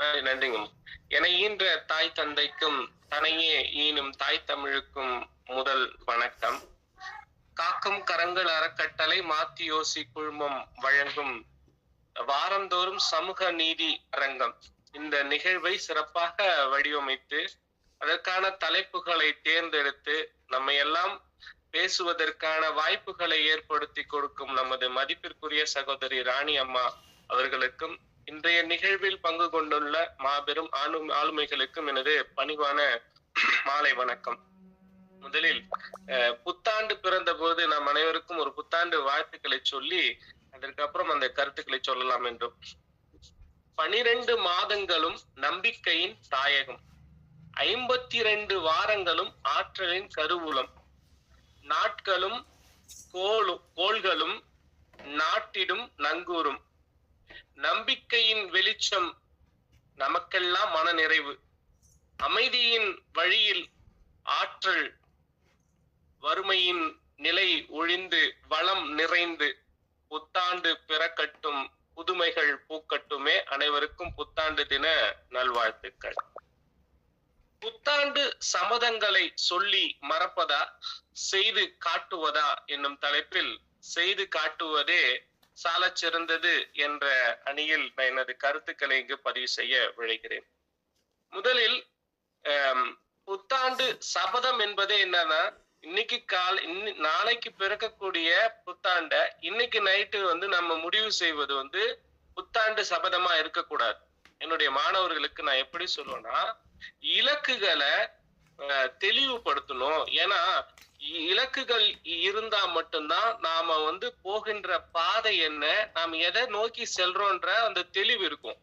நன்றிங்க. என ஈன்ற தாய் தந்தைக்கும் தனையே ஈனும் தாய் தமிழுக்கும் முதல் வணக்கம். காக்கும் கரங்கள் அறக்கட்டளை மாத்தியோசி குழுமம் வழங்கும் வாரந்தோறும் சமூக நீதி அரங்கம். இந்த நிகழ்வை சிறப்பாக வடிவமைத்து அதற்கான தலைப்புகளை தேர்ந்தெடுத்து நம்ம எல்லாம் பேசுவதற்கான வாய்ப்புகளை ஏற்படுத்தி கொடுக்கும் நமது மதிப்பிற்குரிய சகோதரி ராணி அம்மா அவர்களுக்கும் இன்றைய நிகழ்வில் பங்கு கொண்டுள்ள மாபெரும் ஆளு ஆளுமைகளுக்கும் எனது பணிவான மாலை வணக்கம். முதலில் புத்தாண்டு பிறந்த போது நாம் அனைவருக்கும் ஒரு புத்தாண்டு வாழ்த்துக்களை சொல்லி அதற்கப்புறம் அந்த கருத்துக்களை சொல்லலாம் என்றும். பனிரெண்டு மாதங்களும் நம்பிக்கையின் தாயகம். ஐம்பத்தி ரெண்டு வாரங்களும் ஆற்றலின் கருவூலம். நாட்களும் கோளும் கோள்களும் நாட்டிடும் நங்கூரும். நம்பிக்கையின் வெளிச்சம் நமக்கெல்லாம் மன நிறைவு அமைதியின் வழியில் ஆற்றல் வறுமையின் நிலை ஒழிந்து வளம் நிறைந்து புத்தாண்டு பிறக்கட்டும் புதுமைகள் பூக்கட்டுமே. அனைவருக்கும் புத்தாண்டு தின நல்வாழ்த்துக்கள். புத்தாண்டு சமதங்களை சொல்லி மறப்பதா? செய்து காட்டுவதா? என்னும் தலைப்பில் செய்து காட்டுவதே சாலச் சிறந்தது என்ற அணியில் நான் எனது கருத்துக்களை இங்கு பதிவு செய்ய விழைகிறேன். முதலில் புத்தாண்டு சபதம் என்பதே என்னன்னா இன்னைக்கு கால் இன்னி நாளைக்கு பிறக்கக்கூடிய புத்தாண்ட இன்னைக்கு நைட்டு வந்து நம்ம முடிவு செய்வது வந்து புத்தாண்டு சபதமா இருக்கக்கூடாது. என்னுடைய மாணவர்களுக்கு நான் எப்படி சொல்லுவேன்னா இலக்குகளை அஹ், தெளிவுபடுத்தணும். ஏன்னா இலக்குகள் இருந்தா மட்டும்தான் நாம வந்து போகின்ற பாதை என்ன? நாம் எதை நோக்கி செல்றோன்ற அந்த தெளிவு இருக்கும்.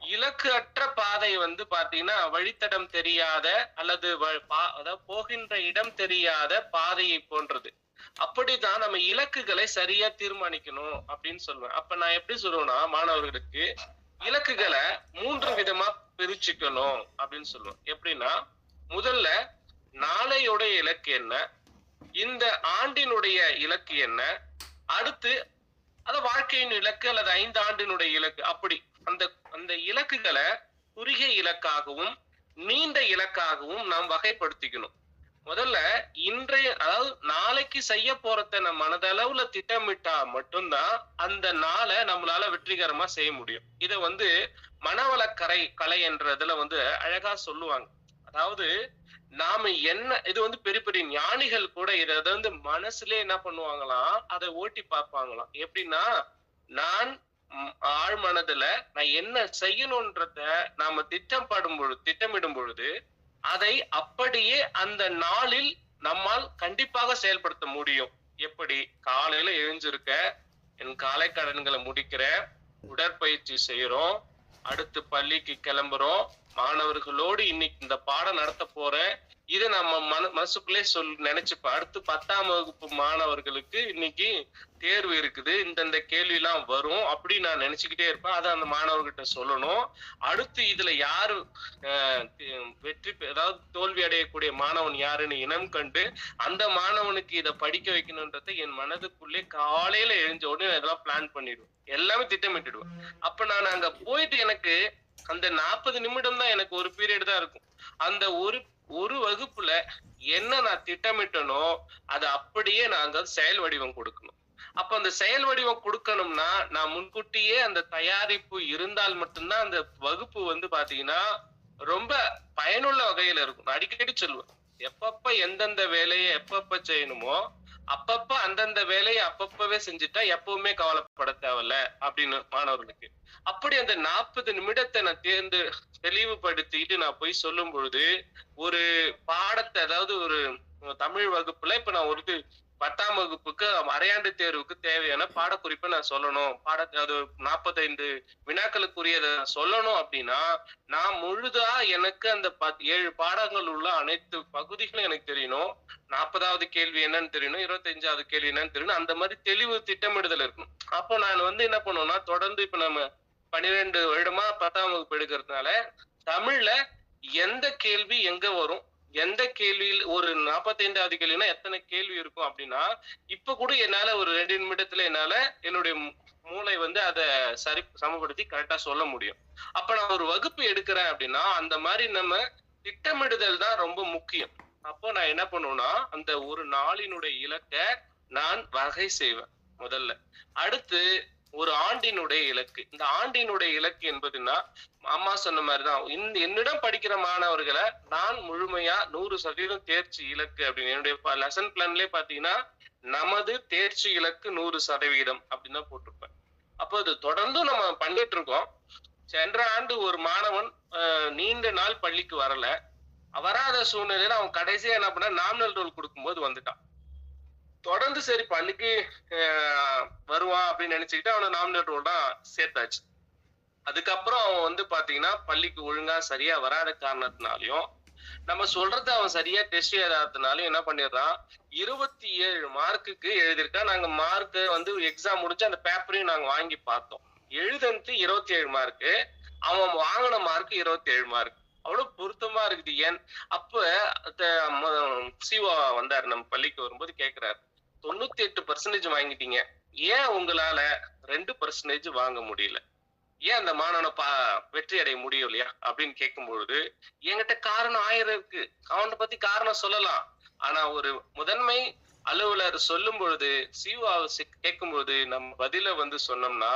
இலக்கு அற்ற பாதை வந்து பாத்தீங்கன்னா வழித்தடம் தெரியாத அல்லது வ- பா- அதாவது போகின்ற இடம் தெரியாத பாதையை போன்றது. அப்படிதான் நம்ம இலக்குகளை சரியா தீர்மானிக்கணும் அப்படின்னு சொல்லுவேன். அப்ப நான் எப்படி சொல்லுவேன்னா மாணவர்களுக்கு இலக்குகளை மூன்று விதமா பிரிச்சுக்கணும் அப்படின்னு சொல்லுவேன். எப்படின்னா முதல்ல நாளையோட இலக்கு என்ன? இந்த ஆண்டினுடைய இலக்கு என்ன? அடுத்து அது வாழ்க்கையின் இலக்கு அல்லது ஐந்து ஆண்டினுடைய இலக்கு அப்படி. அந்த அந்த இலக்குகளை குறுகிய இலக்காகவும் நீண்ட இலக்காகவும் நாம் வகைப்படுத்திக்கணும். முதல்ல இன்றைய அதாவது நாளைக்கு செய்ய போறத நம்ம மனதளவுல திட்டமிட்டா மட்டும்தான் அந்த நாளை நம்மளால வெற்றிகரமா செய்ய முடியும். இதை வந்து மனவளக்கரை கலை என்றதுல வந்து அழகா சொல்லுவாங்க. அதாவது நாம என்ன இது வந்து பெரிய பெரிய ஞானிகள் கூட இதை அதை வந்து மனசுல என்ன பண்ணுவாங்களாம் அதை ஓட்டி பார்ப்பாங்களாம். எப்படின்னா நான் ம், ஆழ் மனதுல நான் என்ன செய்யணும்ன்றத நாம திட்டப்படும் பொழுது திட்டமிடும் பொழுது அதை அப்படியே அந்த நாளில் நம்மால் கண்டிப்பாக செயல்படுத்த முடியும். எப்படி? காலையில எழுந்திருக்க என் காலை கடன்களை முடிக்கிற உடற்பயிற்சி செய்யறோம் அடுத்து பள்ளிக்கு கிளம்புறோம் மாணவர்களோடு இன்னைக்கு இந்த பாடம் நடத்த போறேன். இதை நம்ம மன மனசுக்குள்ளே சொல் நினைச்சுப்ப. அடுத்து பத்தாம் வகுப்பு மாணவர்களுக்கு இன்னைக்கு தேர்வு இருக்குது. இந்தந்த கேள்வி எல்லாம் வரும் அப்படி நான் நினைச்சுக்கிட்டே இருப்பேன். அதை அந்த மாணவர்கிட்ட சொல்லணும். அடுத்து இதுல யாரு வெற்றி பெ- அதாவது தோல்வி அடையக்கூடிய மாணவன் யாருன்னு இனம் கண்டு அந்த மாணவனுக்கு இதை படிக்க வைக்கணுன்றதை என் மனதுக்குள்ளே காலையில எழுஞ்ச உடனே இதெல்லாம் பிளான் பண்ணிடுவேன். எல்லாமே திட்டமிட்டுடுவேன். அப்ப நான் அங்க போயிட்டு எனக்கு அந்த நாற்பது நிமிடம் தான் எனக்கு ஒரு பீரியட் தான் இருக்கும். அந்த ஒரு ஒரு வகுப்புல என்ன நான் திட்டமிட்டனோ அதை அப்படியே நாங்கள் செயல் வடிவம் கொடுக்கணும். அப்ப அந்த செயல் வடிவம் கொடுக்கணும்னா நான் முன்கூட்டியே அந்த தயாரிப்பு இருந்தால் மட்டும்தான் அந்த வகுப்பு வந்து பாத்தீங்கன்னா ரொம்ப பயனுள்ள வகையில இருக்கும். நான் அடிக்கடி சொல்லுவேன் எப்பப்ப எந்தெந்த வேலையை எப்பப்ப செய்யணுமோ அப்பப்ப அந்தந்த வேலையை அப்பப்பவே செஞ்சுட்டா எப்பவுமே கவலைப்பட தேவையில்ல அப்படின்னு மாணவர்களுக்கு. அப்படி அந்த நாற்பது நிமிடத்தை நான் தேர்ந்து தெளிவுபடுத்திட்டு நான் போய் சொல்லும் பொழுது ஒரு பாடத்தை அதாவது ஒரு தமிழ் வகுப்புல இப்ப நான் ஒரு இது பத்தாம் வகுப்புக்கு அரையாண்டு தேர்வுக்கு தேவையான பாடக்குறிப்பை நான் சொல்லணும். பாட அது நாற்பத்தைந்து வினாக்களுக்குரியதை நான் சொல்லணும் அப்படின்னா நான் முழுதா எனக்கு அந்த பத் ஏழு பாடங்கள் உள்ள அனைத்து பகுதிகளும் எனக்கு தெரியணும். நாற்பதாவது கேள்வி என்னன்னு தெரியணும் இருபத்தஞ்சாவது கேள்வி என்னன்னு தெரியணும் அந்த மாதிரி தெளிவு திட்டமிடுதல் இருக்கணும். அப்போ நான் வந்து என்ன பண்ணுவேன்னா தொடர்ந்து இப்ப நம்ம பன்னிரெண்டு வருடமா பத்தாம் வகுப்பு எடுக்கிறதுனால தமிழ்ல எந்த கேள்வி எங்க வரும்? எந்த கேள்வியில் ஒரு நாற்பத்தைந்தாவது கேள்வினா எத்தனை கேள்வி இருக்கும் அப்படின்னா இப்ப கூட என்னால ஒரு ரெண்டு நிமிடத்துல என்னால என்னுடைய மூளை வந்து அதை சரி சமப்படுத்தி கரெக்டா சொல்ல முடியும். அப்ப நான் ஒரு வகுப்பு எடுக்கிறேன் அப்படின்னா அந்த மாதிரி நம்ம திட்டமிடுதல் தான் ரொம்ப முக்கியம். அப்போ நான் என்ன பண்ணுவேன்னா அந்த ஒரு நாளினுடைய இலக்கை நான் வகை செய்வேன் முதல்ல. அடுத்து ஒரு ஆண்டினுடைய இலக்கு. இந்த ஆண்டினுடைய இலக்கு என்பதுன்னா அம்மா சொன்ன மாதிரிதான். இந்த என்னிடம் படிக்கிற மாணவர்களை நான் முழுமையா நூறு சதவீதம் தேர்ச்சி இலக்கு அப்படின்னு. என்னுடைய லெசன் பிளான்லயே பாத்தீங்கன்னா நமது தேர்ச்சி இலக்கு நூறு சதவீதம் அப்படின்னு தான் போட்டிருப்பேன். அப்போ அது தொடர்ந்து நம்ம பண்ணிட்டு இருக்கோம். சென்ற ஆண்டு ஒரு மாணவன் நீண்ட நாள் பள்ளிக்கு வரல. வராத சூழ்நிலையில அவன் கடைசியா என்ன பண்ண நாமினல் ரோல் கொடுக்கும்போது வந்துட்டான். தொடர்ந்து சரி பள்ளிக்கு வருவான் அப்படின்னு நினைச்சுக்கிட்டு அவனை நாமினேட் ரோல் தான் சேர்த்தாச்சு. அதுக்கப்புறம் அவன் வந்து பாத்தீங்கன்னா பள்ளிக்கு ஒழுங்கா சரியா வராத காரணத்தினாலையும் நம்ம சொல்றது அவன் சரியா டெஸ்ட் எழுதாததுனாலும் என்ன பண்ணிடுறான் இருபத்தி ஏழு மார்க்குக்கு எழுதியிருக்கா நாங்க மார்க் வந்து எக்ஸாம் முடிச்சு அந்த பேப்பரையும் நாங்க வாங்கி பார்த்தோம். எழுதுனது இருபத்தி ஏழு மார்க்கு அவன் வாங்கின மார்க் இருபத்தி ஏழு மார்க் அவ்வளவு பொருத்தமா இருக்குது. ஏன்? அப்ப சிவா வந்தாரு நம்ம பள்ளிக்கு வரும்போது கேக்குறாரு. தொண்ணூத்தி எட்டு பர்சன்டேஜ் வாங்கிட்டீங்க. ஏன் உங்களால ரெண்டு பர்சன்டேஜ் வாங்க முடியல? ஏன் அந்த மாணவனை பா வெற்றி அடைய முடியலையா அப்படின்னு கேட்கும்பொழுது என்கிட்ட காரணம் ஆயிரம் இருக்கு. அவனை பத்தி காரணம் சொல்லலாம். ஆனா ஒரு முதன்மை அலுவலர் சொல்லும் பொழுது சிவாவை கேட்கும் பொழுது நம்ம பதில வந்து சொன்னோம்னா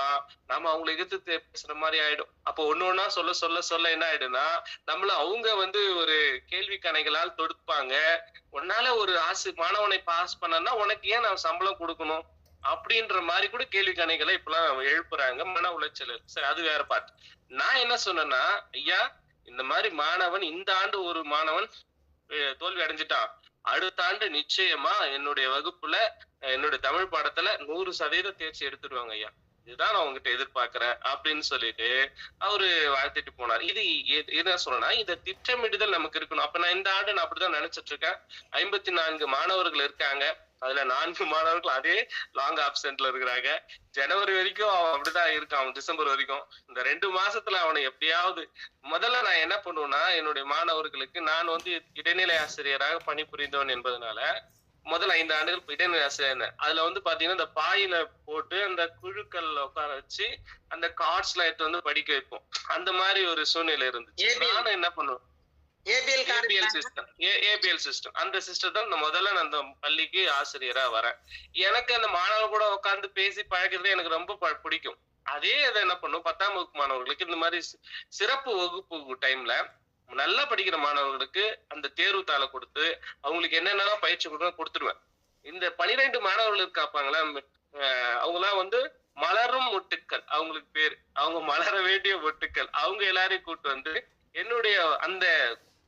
நம்ம அவங்களை எதிர்த்து பேசுற மாதிரி ஆயிடும். அப்போ ஒண்ணு ஒண்ணா சொல்ல சொல்ல சொல்ல என்ன ஆயிடும்னா நம்மள அவங்க வந்து ஒரு கேள்வி கணைகளால் தொடுப்பாங்க. உன்னால ஒரு ஆசு மாணவனை பாஸ் பண்ணனா உனக்கு ஏன் நான் சம்பளம் கொடுக்கணும்? அப்படின்ற மாதிரி கூட கேள்வி கணைகளை இப்பெல்லாம் எழுப்புறாங்க மன உளைச்சல் சரி அது வேற பார்ட் நான் என்ன சொன்னேன்னா ஐயா இந்த மாதிரி மாணவன் இந்த ஆண்டு ஒரு மாணவன் தோல்வி அடைஞ்சிட்டான். அடுத்த ஆண்டு நிச்சயமா என்னுடைய வகுப்புல என்னுடைய தமிழ் பாடத்துல நூறு சதவீத தேர்ச்சி எடுத்துடுவாங்க ஐயா. இதுதான் நான் உங்ககிட்ட எதிர்பார்க்கிறேன் அப்படின்னு சொல்லிட்டு அவரு வாழ்த்திட்டு போனார். இது என்ன சொல்லணும்னா இந்த திட்டமிடுதல் நமக்கு இருக்கணும். அப்ப நான் இந்த ஆண்டு நான் அப்படிதான் நினைச்சிட்டு இருக்கேன். ஐம்பத்தி நான்கு மாணவர்கள் இருக்காங்க. அதுல நான்கு மாணவர்கள் அதே லாங் ஆப்சென்ட்ல இருக்கிறாங்க ஜனவரி வரைக்கும் அவன் அப்படிதான் இருக்கான் அவன் டிசம்பர் வரைக்கும் இந்த ரெண்டு மாசத்துல அவனை எப்படியாவது முதல்ல நான் என்ன பண்ணுவேன்னா என்னுடைய மாணவர்களுக்கு நான் வந்து இடைநிலை ஆசிரியராக பணிபுரிந்தவன் என்பதனால முதல் ஐந்து ஆண்டுகள் இடைநிலை ஆசிரியர். அதுல வந்து பாத்தீங்கன்னா இந்த பாயில போட்டு அந்த குழுக்கள்ல உட்கார வச்சு அந்த கார்ட்ஸ் எல்லாம் எடுத்து வந்து படிக்க வைப்போம் அந்த மாதிரி ஒரு சூழ்நிலை இருந்துச்சு. நானும் என்ன பண்ணுவேன் ஏபிஎல் சிஸ்டம் ஏபிஎல் சிஸ்டம் அந்த சிஸ்டத்தை நான் முதல்ல நான் அந்த பள்ளிக்கு ஆசிரியரா வரேன். எனக்கு அந்த மாணவர் கூட உட்கார்ந்து பேசி பழகிறது எனக்கு ரொம்ப பிடிக்கும். அதே இதை என்ன பண்ணும்? பத்தாம் வகுப்பு மாணவர்களுக்கு இந்த மாதிரி சிறப்பு வகுப்பு டைம்ல நல்லா படிக்கிற மாணவர்களுக்கு அந்த தேர்வு தாளை கொடுத்து அவங்களுக்கு என்னென்னலாம் பயிற்சி கொடுக்கணும் கொடுத்துருவேன். இந்த பனிரெண்டு மாணவர்கள் இருக்காப்பாங்களா அவங்கலாம் வந்து மலரும் மொட்டுக்கள். அவங்களுக்கு பேர். அவங்க மலர வேண்டிய மொட்டுக்கள். அவங்க எல்லாரையும் கூட்டு வந்து என்னுடைய அந்த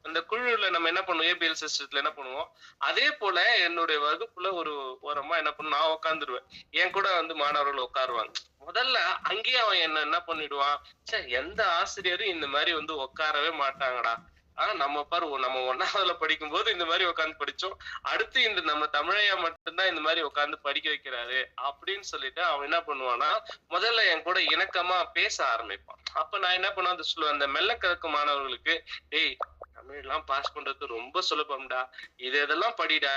அந்த குழுல நம்ம என்ன பண்ணுவோம்? ஏபிஎல் சிஸ்டத்துல என்ன பண்ணுவோம்? அதே போல என்னுடைய வகுப்புல ஒரு ஓரமா என்ன பண்ணும்? நான் உட்காந்துருவேன் என் கூட வந்து மாணவர்கள் உட்காருவாங்க முதல்ல அங்கேயே அவன் என்ன என்ன பண்ணிடுவான்? சே எந்த ஆசிரியரும் இந்த மாதிரி வந்து உட்காரவே மாட்டாங்கடா. ஆனா நம்ம பாரு நம்ம ஒன்னாவதுல படிக்கும் போது இந்த மாதிரி உட்காந்து படிச்சோம். அடுத்து இந்த நம்ம தமிழையா மட்டும்தான் இந்த மாதிரி உட்காந்து படிக்க வைக்கிறாரு அப்படின்னு சொல்லிட்டு அவன் என்ன பண்ணுவான்னா முதல்ல என் கூட இணக்கமா பேச ஆரம்பிப்பான். அப்ப நான் என்ன பண்ணுவேன்? அந்த சொல்லுவேன் அந்த மெல்ல கறக்கும் மாணவர்களுக்கு டேய் தமிழ் எல்லாம் பாஸ் பண்றது ரொம்ப சுலபம்டா. இது இதெல்லாம் படிடா.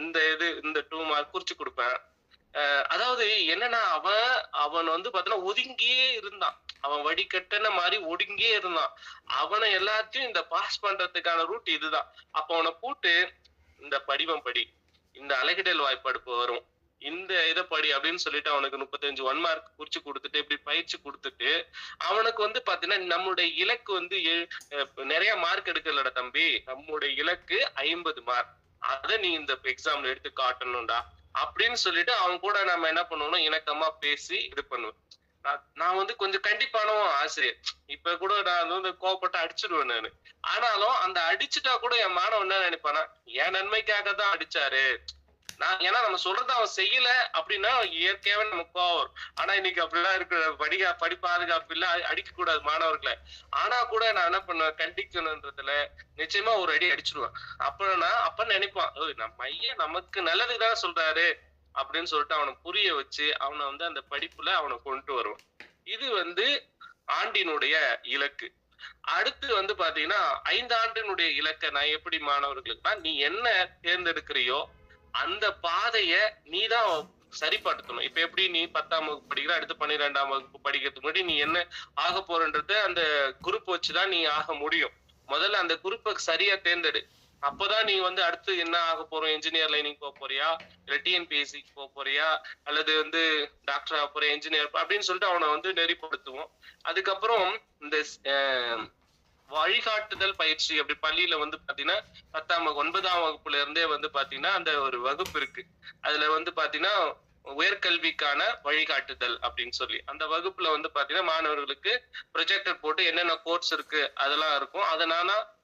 இந்த இது இந்த டூ மார்க் குறிச்சு கொடுப்பேன். அதாவது என்னன்னா அவன் அவன் வந்து பாத்தீங்கன்னா ஒதுங்கியே இருந்தான். அவன் வடிகட்டன மாதிரி ஒடுங்கியே இருந்தான். அவனை எல்லாத்தையும் இந்த பாஸ் பண்றதுக்கான ரூட் இதுதான். அப்ப அவனை கூட்டு இந்த படிவம் படி. இந்த அலகிடல் வாய்ப்படுப்பு வரும். இந்த இதை படி அப்படின்னு சொல்லிட்டு அவனுக்கு முப்பத்தஞ்சு ஒன் மார்க் குறிச்சு கொடுத்துட்டு இப்படி பயிற்சி கொடுத்துட்டு அவனுக்கு வந்து பாத்தீங்கன்னா நம்முடைய இலக்கு வந்து நிறைய மார்க் எடுக்கலடா தம்பி. நம்முடைய இலக்கு ஐம்பது மார்க் அதை நீ இந்த எக்ஸாம்ல எடுத்து காட்டணும்டா. அப்படின்னு சொல்லிட்டு அவன் கூட நம்ம என்ன பண்ணுவோம்னா இணக்கமா பேசி இது பண்ணுவேன் நான் நான் வந்து கொஞ்சம் கண்டிப்பானவன் ஆசிரியர். இப்ப கூட நான் வந்து கோவப்பட்டு அடிச்சிடுவேன் நானு. ஆனாலும் அந்த அடிச்சுட்டா கூட என் மாணவன் என்ன நினைப்பானா என் நன்மைக்காக தான் அடிச்சாரு. நான் ஏன்னா நம்ம சொல்றத அவன் செய்யல அப்படின்னா இயற்கையாவே நமக்கு கோவம் வரும். ஆனா இன்னைக்கு அப்படிலாம் இருக்கிற படிகா படி பாதுகாப்பு இல்ல அடிக்க கூடாது மாணவர்களை. ஆனா கூட நான் என்ன பண்ணுவேன்? கண்டிக்கணுன்றதுல நிச்சயமா ஒரு அடி அடிச்சிருவேன். அப்ப நான் அப்ப நினைப்பான் நம்ம ஐயன் நமக்கு நல்லதுக்கு தானே சொல்றாரு? அப்படின்னு சொல்லிட்டு அவனை புரிய வச்சு அவனை வந்து அந்த படிப்புல அவனை கொண்டு வருவான். இது வந்து ஆண்டினுடைய இலக்கு. அடுத்து வந்து பாத்தீங்கன்னா ஐந்து ஆண்டினுடைய இலக்கை நான் எப்படி மாணவர்களுக்குனா நீ என்ன தேர்ந்தெடுக்கிறியோ அந்த பாதைய நீ தான் சரிப்படுத்தணும் இப்ப எப்படி நீ பத்தாம் வகுப்பு படிக்கிற அடுத்து பன்னிரெண்டாம் வகுப்பு படிக்கிறதுக்கு முன்னாடி நீ என்ன ஆக போறன்றது அந்த குரூப் வச்சுதான் நீ ஆக முடியும். முதல்ல அந்த குரூப்பை சரியா தேர்ந்தெடு. அப்பதான் நீ வந்து அடுத்து என்ன ஆக போறோம் இன்ஜினியர் லைனிங் போக போறியா? இல்ல டிஎன்பிஎஸ்சி போக போறியா? அல்லது வந்து டாக்டர் ஆக போறியா இன்ஜினியர் அப்படின்னு சொல்லிட்டு அவனை வந்து நெறிப்படுத்துவோம். அதுக்கப்புறம் இந்த வழிகாட்டுதல் பயிற்சி அப்படி பள்ளியில வந்து பாத்தீங்கன்னா பத்தாம் ஒன்பதாம் வகுப்புல இருந்தே வந்து பாத்தீங்கன்னா அந்த ஒரு வகுப்பு இருக்கு. அதுல வந்து பாத்தீங்கன்னா உயர்கல்விக்கான வழிகாட்டுதல் அப்படின்னு சொல்லி. அந்த வகுப்புல வந்து பாத்தீங்கன்னா மாணவர்களுக்கு ப்ரொஜெக்டர் போட்டு என்னென்ன கோர்ஸ் இருக்கு அதெல்லாம் இருக்கும். அதை நானா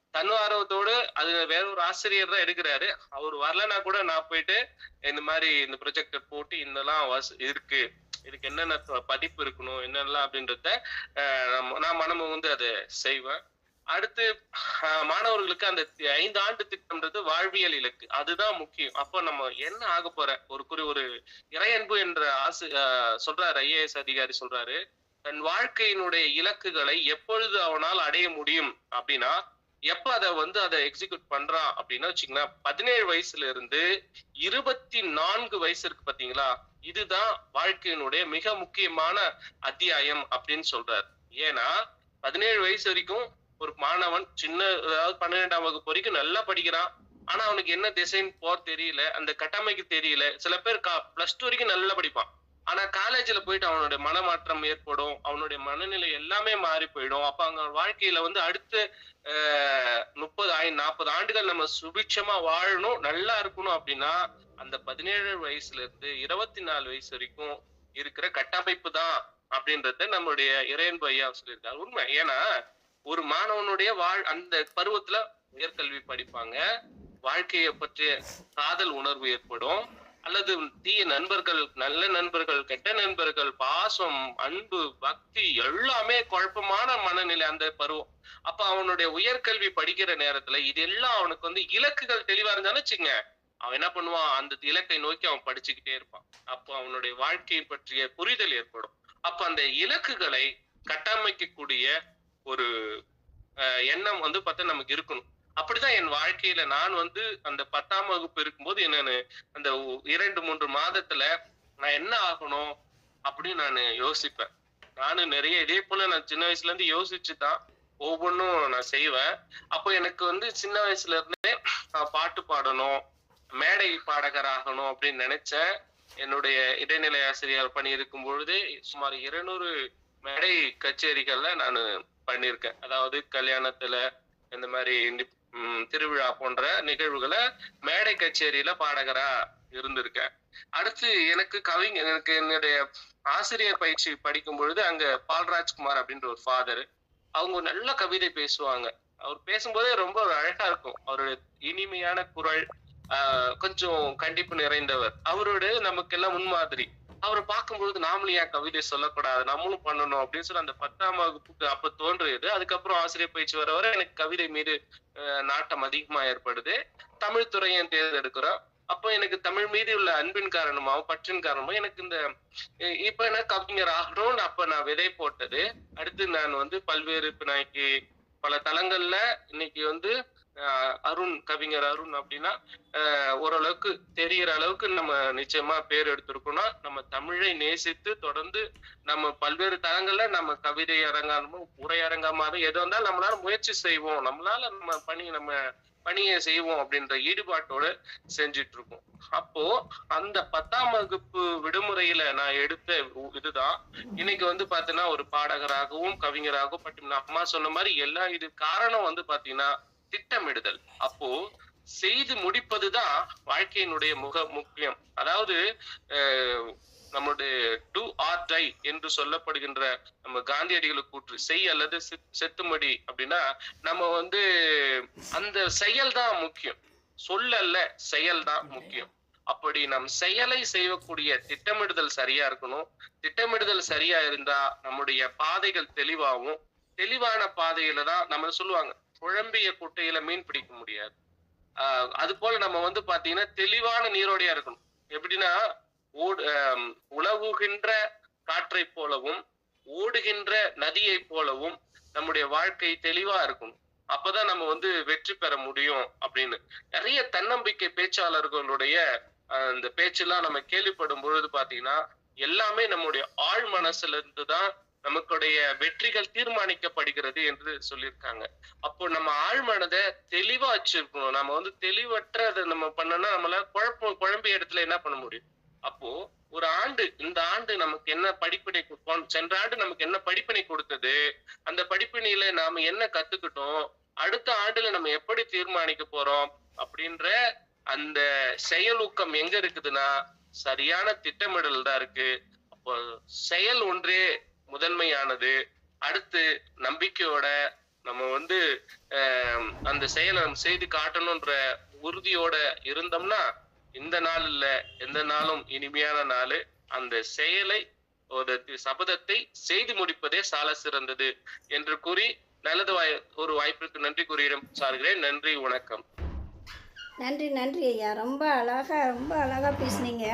அது வேற ஒரு ஆசிரியர் தான் எடுக்கிறாரு. அவர் வரலன்னா கூட நான் போயிட்டு இந்த மாதிரி இந்த ப்ரொஜெக்டர் போட்டு இன்னெல்லாம் வச- இருக்கு. இதுக்கு என்னென்ன படிப்பு பதிப்பு இருக்கணும் என்னெல்லாம் அப்படின்றத நம்ம- நான் மனமும் வந்து அதை செய்வேன். அடுத்து மாணவர்களுக்கு அந்த ஐந்து ஆண்டு திட்டம்ன்றது வாழ்வியல் இலக்கு. அதுதான் முக்கியம். அப்ப நம்ம என்ன ஆக போற? ஒரு குறி ஒரு இறையன்பு என்ற ஆசு அஹ், சொல்றாரு ஐஏஎஸ் அதிகாரி சொல்றாரு தன் வாழ்க்கையினுடைய இலக்குகளை எப்பொழுது அவனால் அடைய முடியும் அப்படின்னா எப்ப அதை வந்து அதை எக்ஸிக்யூட் பண்றான் அப்படின்னா வச்சுங்களேன் பதினேழு வயசுல இருந்து இருபத்தி நான்கு வயசு இருக்கு பாத்தீங்களா இதுதான் வாழ்க்கையினுடைய மிக முக்கியமான அத்தியாயம் அப்படின்னு சொல்றாரு. ஏன்னா பதினேழு வயசு வரைக்கும் ஒரு மாணவன் சின்ன அதாவது பன்னிரெண்டாம் வகுப்பு வரைக்கும் நல்லா படிக்கிறான். ஆனா அவனுக்கு என்ன டிசைன் போர் தெரியல. அந்த கட்டமைக்கு தெரியல. சில பேர் பிளஸ் டூ வரைக்கும் நல்லா படிப்பான். ஆனா காலேஜ்ல போயிட்டு அவனுடைய மனமாற்றம் ஏற்படும். அவனுடைய மனநிலை எல்லாமே மாறி போயிடும். அப்ப அவங்க வாழ்க்கையில வந்து அடுத்த முப்பது ஆயிரம் நாற்பது ஆண்டுகள் நம்ம சுபிட்சமா வாழணும் நல்லா இருக்கணும் அப்படின்னா அந்த பதினேழு வயசுல இருந்து இருபத்தி நாலு வயசு வரைக்கும் இருக்கிற கட்டமைப்பு தான் அப்படின்றத நம்மளுடைய இறையன்பு ஐயா சொல்லியிருக்காரு. உண்மை. ஏன்னா ஒரு மாணவனுடைய வாழ் அந்த பருவத்துல உயர்கல்வி படிப்பாங்க. வாழ்க்கையை பற்றிய காதல் உணர்வு ஏற்படும். அல்லது தீய நண்பர்கள் நல்ல நண்பர்கள் கெட்ட நண்பர்கள் பாசம் அன்பு பக்தி எல்லாமே குழப்பமான மனநிலை அந்த பருவம். அப்ப அவனுடைய உயர்கல்வி படிக்கிற நேரத்துல இதெல்லாம் அவனுக்கு வந்து இலக்குகள் தெளிவா இருந்தான்னு வச்சுங்க அவன் என்ன பண்ணுவான்? அந்த இலக்கை நோக்கி அவன் படிச்சுக்கிட்டே இருப்பான். அப்போ அவனுடைய வாழ்க்கையை பற்றிய புரிதல் ஏற்படும். அப்ப அந்த இலக்குகளை கட்டமைக்கக்கூடிய ஒரு எண்ணம் வந்து பார்த்தா நமக்கு இருக்கணும். அப்படிதான் என் வாழ்க்கையில நான் வந்து அந்த பத்தாம் வகுப்பு இருக்கும்போது என்னன்னு அந்த இரண்டு மூன்று மாதத்துல நான் என்ன ஆகணும் அப்படின்னு நான் யோசிப்பேன். நானும் நிறைய இதே போல நான் சின்ன வயசுல இருந்து யோசிச்சு தான் ஒவ்வொன்றும் நான் செய்வேன். அப்போ எனக்கு வந்து சின்ன வயசுல இருந்தே நான் பாட்டு பாடணும் மேடை பாடகர் ஆகணும் அப்படின்னு நினைச்சேன். என்னுடைய இடைநிலை ஆசிரியர் பணி இருக்கும் பொழுது சுமார் இருநூறு மேடை கச்சேரிகள்ல நான் பண்ணியிருக்கேன். அதாவது கல்யாணத்துல இந்த மாதிரி திருவிழா போன்ற நிகழ்வுகளை மேடை கச்சேரியில பாடகரா இருந்திருக்கேன். அடுத்து எனக்கு கவிஞர் எனக்கு என்னுடைய ஆசிரியர் பயிற்சி படிக்கும் பொழுது அங்க பால்ராஜ்குமார் அப்படின்ற ஒரு ஃபாதர் அவங்க நல்ல கவிதை பேசுவாங்க. அவர் பேசும்போதே ரொம்ப அழகா இருக்கும். அவருடைய இனிமையான குரல் கொஞ்சம் கண்டிப்பு நிறைந்தவர். அவரோட நமக்கு எல்லாம் முன்மாதிரி. அவரை பார்க்கும்பொழுது நாமளும் ஏன் கவிதை சொல்லக்கூடாது? நம்மளும் பண்ணணும் அப்படின்னு சொல்லி அந்த பத்தாம் வகுப்புக்கு அப்ப தோன்றியது. அதுக்கப்புறம் ஆசிரியர் பயிற்சி வர வர எனக்கு கவிதை மீது நாட்டம் அதிகமா ஏற்படுது. தமிழ் துறையும் தேர்ந்தெடுக்கிறோம். அப்போ எனக்கு தமிழ் மீது உள்ள அன்பின் காரணமாகவும் பற்றின் காரணமாகவும் எனக்கு இந்த இப்ப என்ன கவிஞர் ஆகணும்னு அப்ப நான் விதை போட்டது. அடுத்து நான் வந்து பல்வேறு இப்ப நான் பல தளங்கள்ல இன்னைக்கு வந்து அருண் கவிஞர் அருண் அப்படின்னா ஓரளவுக்கு தெரிகிற அளவுக்கு நம்ம நிச்சயமா பேர் எடுத்திருக்கோம்னா நம்ம தமிழை நேசித்து தொடர்ந்து நம்ம பல்வேறு தளங்கள்ல நம்ம கவிதை அரங்காமோ உரையரங்கமாக எது வந்தாலும் நம்மளால முயற்சி செய்வோம். நம்மளால நம்ம பணி நம்ம பணியை செய்வோம் அப்படின்ற ஈடுபாட்டோட செஞ்சிட்டு இருக்கோம் அப்போ அந்த பத்தாம் வகுப்பு விடுமுறையில நான் எடுத்த இதுதான். இன்னைக்கு வந்து பாத்தீங்கன்னா ஒரு பாடகராகவும் கவிஞராகவும் பட்டு அம்மா சொன்ன மாதிரி எல்லா இது காரணம் வந்து பாத்தீங்கன்னா திட்டமிடுதல். அப்போ செய்து முடிப்பதுதான் வாழ்க்கையினுடைய முக முக்கியம். அதாவது நம்முடைய டு ஆர் டை என்று சொல்லப்படுகின்ற நம்ம காந்தியடிகளுக்கு கூற்று செய் அல்லது செத்துமடி அப்படின்னா நம்ம வந்து அந்த செயல் தான் முக்கியம். சொல்லல்ல செயல் தான் முக்கியம். அப்படி நம் செயலை செய்யக்கூடிய திட்டமிடுதல் சரியா இருக்கணும். திட்டமிடுதல் சரியா இருந்தா நம்முடைய பாதைகள் தெளிவாகும். தெளிவான பாதையில தான் நம்ம சொல்லுவாங்க. குழம்பிய குட்டையில மீன் பிடிக்க முடியாது. அது போல நம்ம வந்து பாத்தீங்கன்னா தெளிவான நீரோடையா இருக்கணும். எப்படின்னா ஓடு உலவுகின்ற காற்றை போலவும் ஓடுகின்ற நதியை போலவும் நம்முடைய வாழ்க்கை தெளிவா இருக்கணும். அப்பதான் நம்ம வந்து வெற்றி பெற முடியும் அப்படின்னு. நிறைய தன்னம்பிக்கை பேச்சாளர்களுடைய அந்த பேச்செல்லாம் நம்ம கேள்விப்படும் பொழுது பாத்தீங்கன்னா எல்லாமே நம்முடைய ஆழ் மனசுல இருந்து தான் நமக்குடைய வெற்றிகள் தீர்மானிக்கப்படுகிறது என்று சொல்லியிருக்காங்க. அப்போ நம்ம ஆழ்மனதை தெளிவா வச்சிருக்கணும். நம்ம வந்து தெளிவற்ற அதை நம்ம பண்ணோம்னா நம்மள குழப்பம் குழம்பிய இடத்துல என்ன பண்ண முடியும்? அப்போ ஒரு ஆண்டு இந்த ஆண்டு நமக்கு என்ன படிப்பினை கொடுப்போம்? சென்ற ஆண்டு நமக்கு என்ன படிப்பினை கொடுத்தது? அந்த படிப்பினையில நாம என்ன கத்துக்கிட்டோம்? அடுத்த ஆண்டுல நம்ம எப்படி தீர்மானிக்க போறோம்? அப்படின்ற அந்த செயலூக்கம் எங்க இருக்குதுன்னா சரியான திட்டமிடல் தான் இருக்கு. அப்போ செயல் ஒன்றே முதன்மையானது. அடுத்து நம்பிக்கையோட நம்ம வந்து அந்த செயலை நம்ம செய்து காட்டணும்ன்ற உறுதியோட இருந்தோம்னா இந்த நாள் இல்ல எந்த நாளும் இனிமையான நாள். அந்த செயலை ஒரு சபதத்தை செய்து முடிப்பதே சால சிறந்தது என்று கூறி நல்லது வாய் ஒரு வாய்ப்பிற்கு நன்றி கூறியிடம் சார்கிறேன். நன்றி வணக்கம். நன்றி நன்றி ஐயா. ரொம்ப அழகா ரொம்ப அழகா பேசுனீங்க.